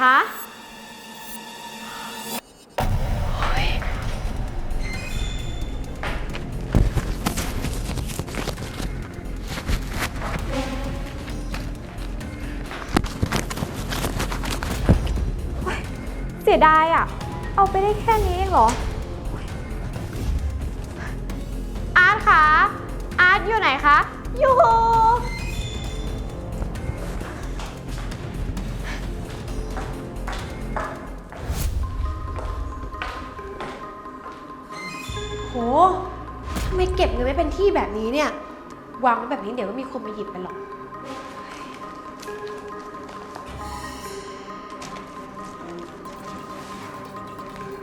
คะ เสียดายอะเอาไปได้แค่นี้เองเหรอ อาร์ตคะ อาร์ตอยู่ไหนคะ อยู่ เก็บเงินไม่เป็นที่แบบนี้เนี่ย วางไว้แบบนี้เดี๋ยวก็มีคนมาหยิบไปหรอก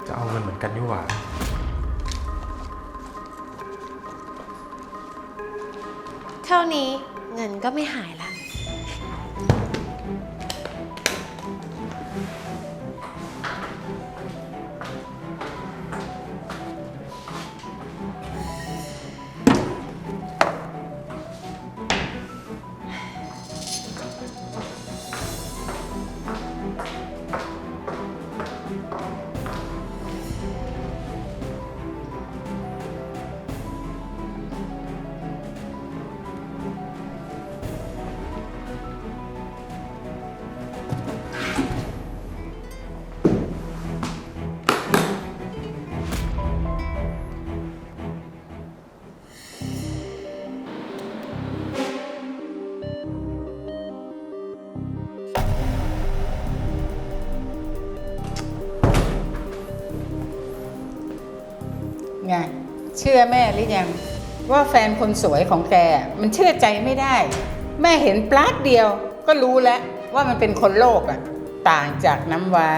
จะเอาเงินเหมือนกันนี่หว่า เท่านี้เงินก็ไม่หาย ชื่อแม่หรือยังว่าแฟนคนสวยของแกมันเชื่อใจไม่ได้ แม่เห็นปลาดเดียวก็รู้แล้วว่ามันเป็นคนโลกอะต่างจากน้ำว้า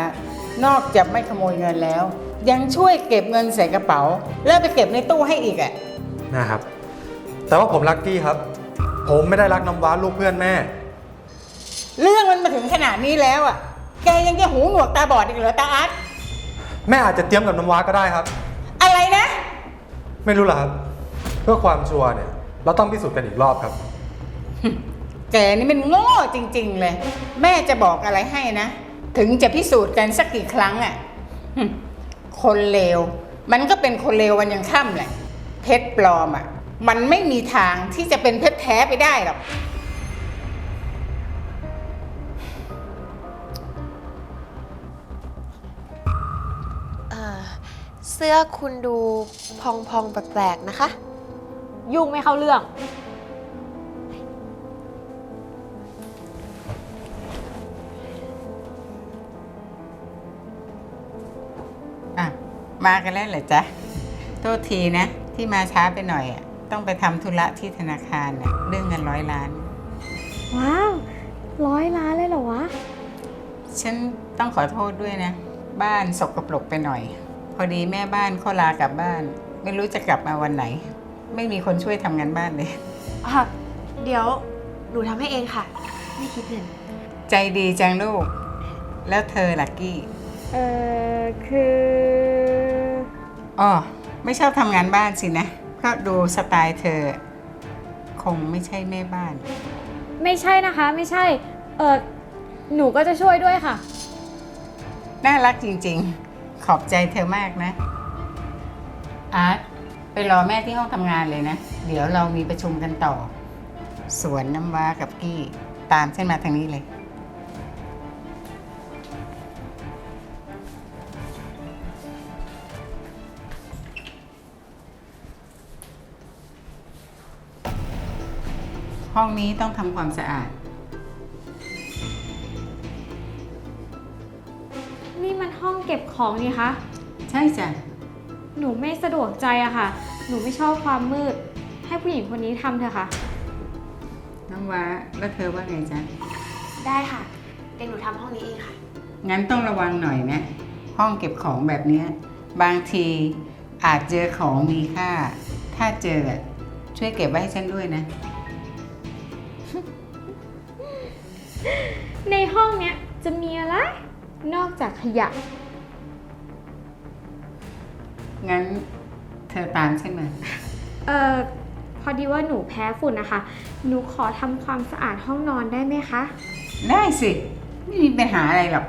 นอกจากไม่ขโมยเงินแล้ว ยังช่วยเก็บเงินใส่กระเป๋า แล้วไปเก็บในตู้ให้อีกอะนะครับ แต่ว่าผมรักกี้ครับ ผมไม่ได้รักน้ำว้าลูกเพื่อนแม่ เรื่องมันมาถึงขนาดนี้แล้วอะแกยังจะหูหนวกตาบอดอีกเหรอตาอาร์ตแม่อาจจะเตรียมกับน้ำว้าก็ได้ครับ อะไรนะ ไม่รู้ล่ะครับ เพื่อความชัวร์เนี่ย เราต้องพิสูจน์กันอีกรอบครับ แกนี่มันโง่จริง ๆ เลย แม่จะบอกอะไรให้นะ ถึงจะพิสูจน์กันสักกี่ครั้งอะ่ะ คนเลว มันก็เป็นคนเลววันยังค่ำแหละ เพชรปลอมอะ่ะ มันไม่มีทางที่จะเป็นเพชรแท้ไปได้หรอก เสื้อคุณดูพองๆแปลกๆนะคะ ยุ่งไม่เข้าเรื่อง อะ มากันแล้วเหรอจ๊ะ โทษทีนะ ที่มาช้าไปหน่อยอะต้องไปทำธุระที่ธนาคารน่ะเรื่องเงินร้อยล้าน ว้าวร้อยล้านเลยเหรอวะ ฉันต้องขอโทษด้วยนะ บ้านสกปรกไปหน่อย พอดีแม่บ้านเขาลากลับบ้าน ไม่รู้จะกลับมาวันไหน ไม่มีคนช่วยทำงานบ้านเลย อะเดี๋ยวหนูทำให้เองค่ะ ไม่คิดเงิน ใจดีจังลูก แล้วเธอลักกี้เออคืออ๋อไม่ชอบทำงานบ้านสินะ เพราะดูสไตล์เธอ คงไม่ใช่แม่บ้าน ไม่ใช่นะคะ ไม่ใช่ เออหนูก็จะช่วยด้วยค่ะ น่ารักจริงๆ ขอบใจเธอมากนะ อาร์ตไปรอแม่ที่ห้องทำงานเลยนะ เดี๋ยวเรามีประชุมกันต่อ สวนน้ำว้ากับกี้ตามฉันมาทางนี้เลย ห้องนี้ต้องทำความสะอาด เก็บของนี่คะ ใช่จ้ะ หนูไม่สะดวกใจอะค่ะ หนูไม่ชอบความมืด ให้ผู้หญิงคนนี้ทำเถอะค่ะ น้ำว้าแล้วเธอว่าไงจ๊ะ ได้ค่ะ เดี๋ยวหนูทำห้องนี้เองค่ะ งั้นต้องระวังหน่อยนะ ห้องเก็บของแบบเนี้ยบางทีอาจเจอของมีค่า ถ้าเจออะช่วยเก็บไว้ให้ฉันด้วยนะ ในห้องเนี้ยจะมีอะไร นอกจากขยะ งั้นเธอตามฉันมา เออพอดีว่าหนูแพ้ฝุ่นนะคะ หนูขอทำความสะอาดห้องนอนได้ไหมคะ ได้สิ ไม่มีปัญหาอะไรหรอก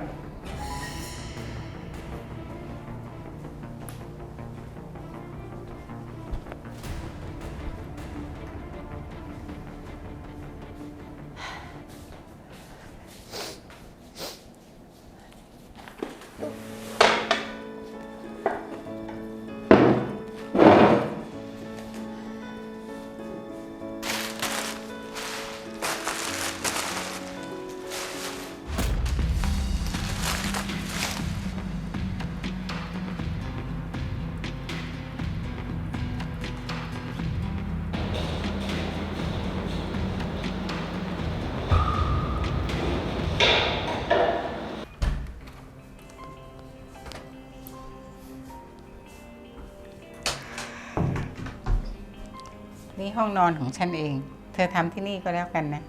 ห้องนอนของฉันเอง เธอทำที่นี่ก็แล้วกันนะ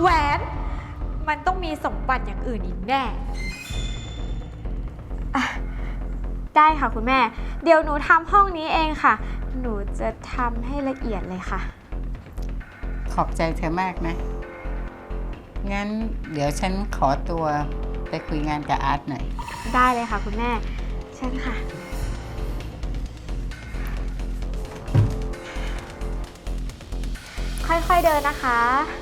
แหวน มันต้องมีสมบัติอย่างอื่นอีกแน่อะได้ค่ะคุณแม่ เดี๋ยวหนูทำห้องนี้เองค่ะ หนูจะทำให้ละเอียดเลยค่ะ ขอบใจเธอมากนะ งั้นเดี๋ยวฉันขอตัวไปคุยงานกับอาร์ตหน่อย ได้เลยค่ะคุณแม่เชิญค่ะ อยๆเดินนะคะ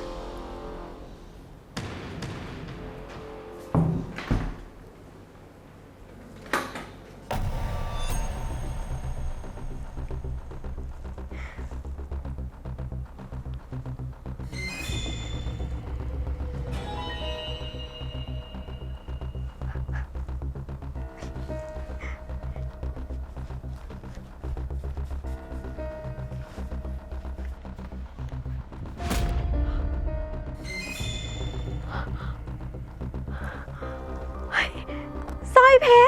สร้อย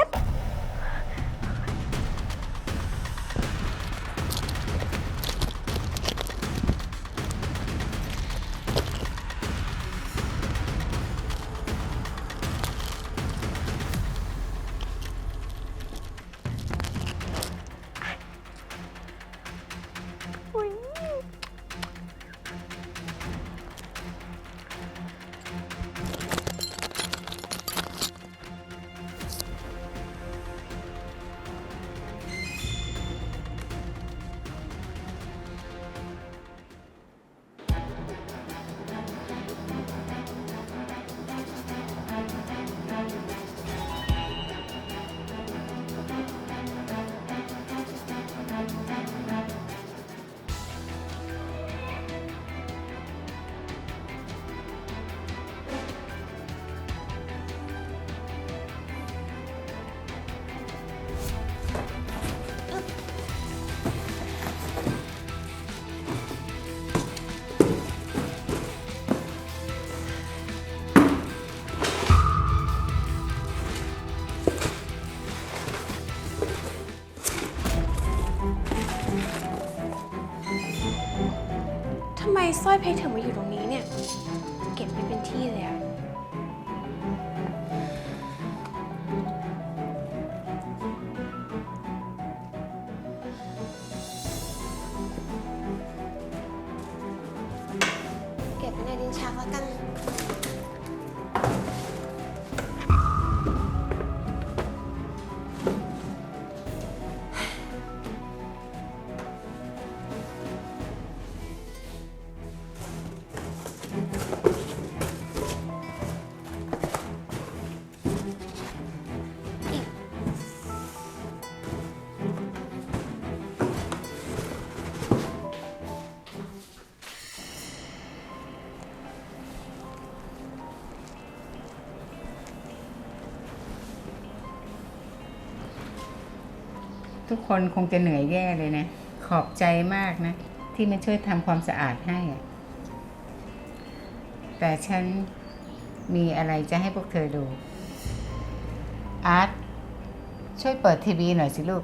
เพ สร้อยเพชรถึง ทุกคนคงจะเหนื่อยแย่เลยนะ ขอบใจมากนะ ที่มาช่วยทำความสะอาดให้ แต่ฉันมีอะไรจะให้พวกเธอดู อาร์ตช่วยเปิดทีวีหน่อยสิลูก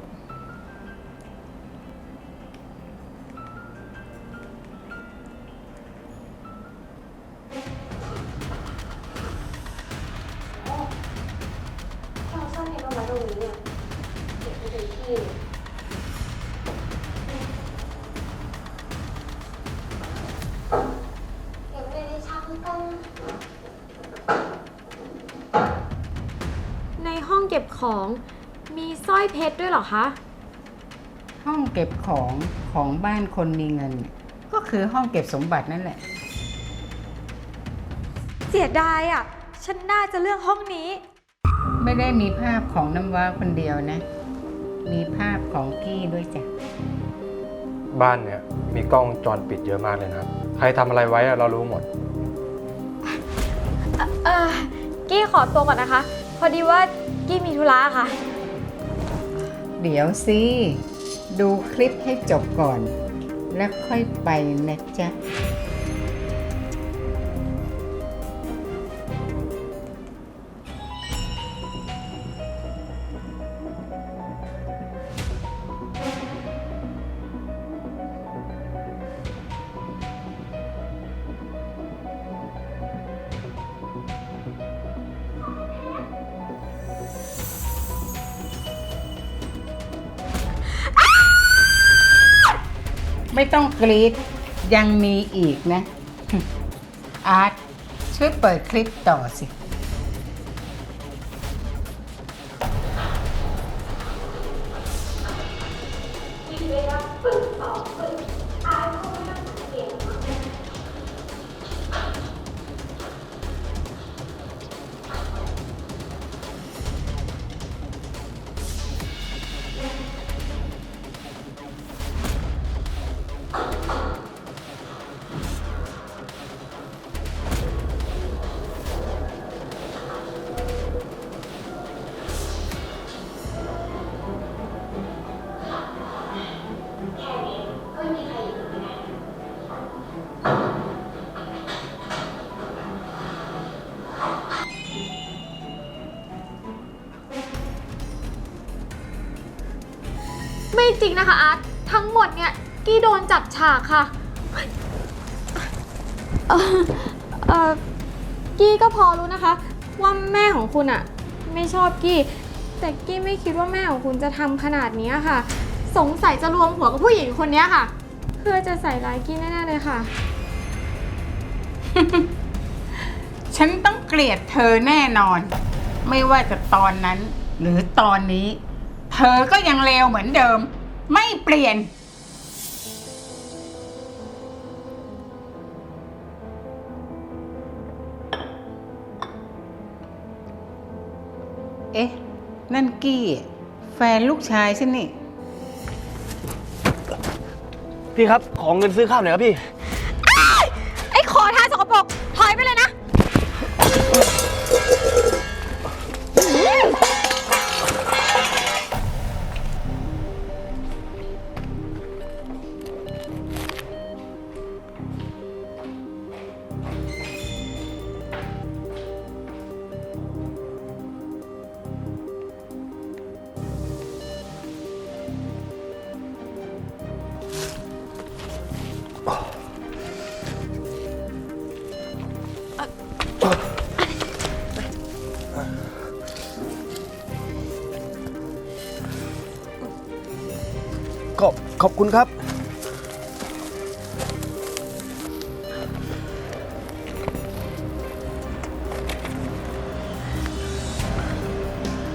มีสร้อยเพชรด้วยเหรอคะ ห้องเก็บของของบ้านคนมีเงิน ก็คือห้องเก็บสมบัตินั่นแหละ เสียดายอะ ฉันน่าจะเลือกห้องนี้ ไม่ได้มีภาพของน้ำว้าคนเดียวนะ มีภาพของกี้ด้วยจ้ะ บ้านเนี่ยมีกล้องวงจรปิดเยอะมากเลยนะครับ ใครทำอะไรไว้อะเรารู้หมด เออกี้ขอตัวก่อนนะคะ พอดีว่า กี้มีธุระค่ะ เดี๋ยวสิ ดูคลิปให้จบก่อน แล้วค่อยไปนะจ๊ะ ไม่ต้องกรีดยังมีอีกนะ อาร์ตช่วยเปิดคลิปต่อสิ ริงนะคะอาร์ตทั้งหมดเนี่ยกี้โดนจัดฉากค่ะเออเออกี้ก็พอรู้นะคะ ว่าแม่ของคุณอะไม่ชอบกี้ แต่กี้ไม่คิดว่าแม่ของคุณจะทำขนาดนี้ค่ะ สงสัยจะรวมหัวกับผู้หญิงคนนี้ค่ะ เพื่อจะใส่ร้ายกี้แน่ๆเลยค่ะ ฉันต้องเกลียดเธอแน่นอน ไม่ว่าจะตอนนั้นหรือตอนนี้ เธอก็ยังเลวเหมือนเดิม ไม่เปลี่ยน เอ๊ะ นั่นกี้ แฟนลูกชายฉันนี่ พี่ครับ ขอเงินซื้อข้าวหน่อยครับพี่ อบขอบคุณครับ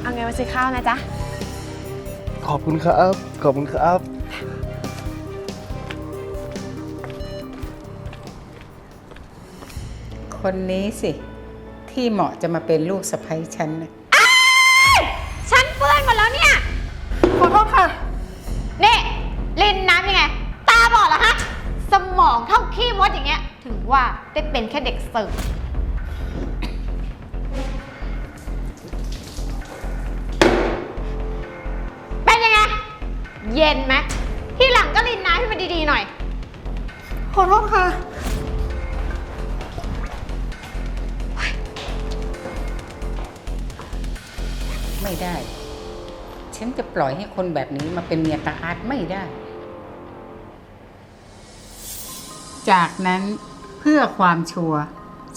เอาไงมาซื้อข้าวนะจ๊ะ ขอบคุณครับ ขอบคุณครับ คนนี้สิ ที่เหมาะจะมาเป็นลูกสะใภ้ฉันนะ มดอย่างเงี้ยถึงว่าได้เป็นแค่เด็กเสิร์ฟเป็นยังไง เย็นไหมที่หลังก็ลินน้ำให้มันดีๆหน่อย ขอโทษค่ะ ไม่ได้ ฉันจะปล่อยให้คนแบบนี้มาเป็นเมียตาอาร์ตไม่ได้ จากนั้นเพื่อความชัวร์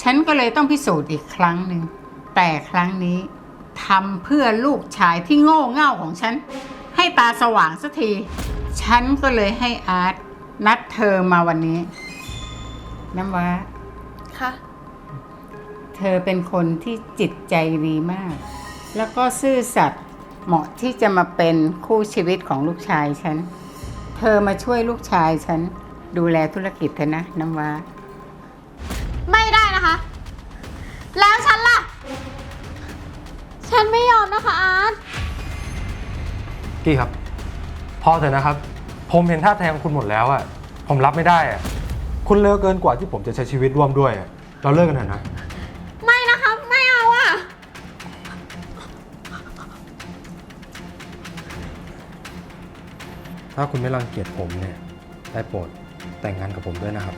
ฉันก็เลยต้องพิสูจน์อีกครั้งหนึ่ง แต่ครั้งนี้ทำเพื่อลูกชายที่โง่เง่าของฉัน ให้ตาสว่างสักที ฉันก็เลยให้อาร์ตนัดเธอมาวันนี้ น้ำว้า ค่ะ เธอเป็นคนที่จิตใจดีมาก แล้วก็ซื่อสัตย์เหมาะที่จะมาเป็นคู่ชีวิตของลูกชายฉัน เธอมาช่วยลูกชายฉัน ดูแลธุรกิจเธอนะน้ำว้า ไม่ได้นะคะ แล้วฉันล่ะ ฉันไม่ยอมนะคะอาร์ตกี้ครับ พอเถอะนะครับ ผมเห็นท่าแท้ของคุณหมดแล้วอะผมรับไม่ได้อะคุณเลวเกินกว่าที่ผมจะใช้ชีวิตร่วมด้วยอะเราเลิกกันเถอะนะ ไม่นะคะไม่เอาอะถ้าคุณไม่รังเกียจผมเนี่ยได้โปรด แต่งงานกับผมด้วยนะครับ